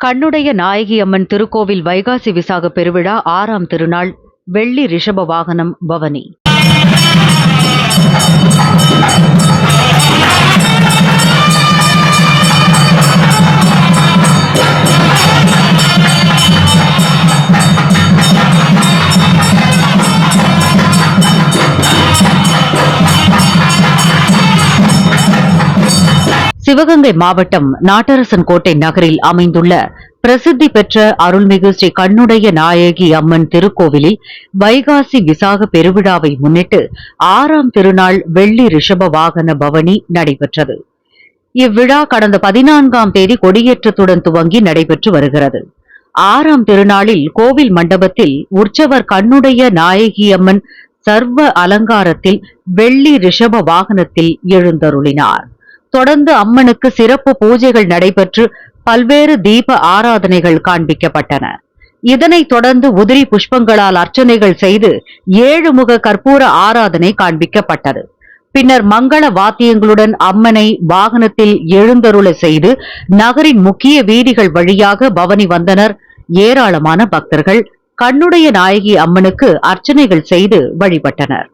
கண்ணுடைய நாயகி அம்மன் திருக்கோவில் வைகாசி விசாக பெருவிழா ஆறாம் திருநாள் வெள்ளி ரிஷப வாகனம் பவனி. சிவகங்கை மாவட்டம் நாட்டரசன் கோட்டை நகரில் அமைந்துள்ள பிரசித்தி பெற்ற அருள்மிகு ஸ்ரீ கண்ணுடைய நாயகி அம்மன் திருக்கோவிலில் வைகாசி விசாக பெருவிழாவை முன்னிட்டு ஆறாம் திருநாள் வெள்ளி ரிஷப வாகன பவனி நடைபெற்றது. இவ்விழா கடந்த பதினான்காம் தேதி கொடியேற்றத்துடன் துவங்கி நடைபெற்று வருகிறது. ஆறாம் திருநாளில் கோவில் மண்டபத்தில் உற்சவர் கண்ணுடைய நாயகி அம்மன் சர்வ அலங்காரத்தில் வெள்ளி ரிஷப வாகனத்தில் எழுந்தருளினார். தொடர்ந்து அம்மனுக்கு சிறப்பு பூஜைகள் நடைபெற்று பல்வேறு தீப ஆராதனைகள் காண்பிக்கப்பட்டன. இதனைத் தொடர்ந்து உதிரி புஷ்பங்களால் அர்ச்சனைகள் செய்து ஏழு முக கற்பூர ஆராதனை காண்பிக்கப்பட்டது. பின்னர் மங்கள வாத்தியங்களுடன் அம்மனை வாகனத்தில் எழுந்தருளை செய்து நகரின் முக்கிய வீதிகள் வழியாக பவனி வந்தனர். ஏராளமான பக்தர்கள் கண்ணுடைய நாயகி அம்மனுக்கு அர்ச்சனைகள் செய்து வழிபட்டனர்.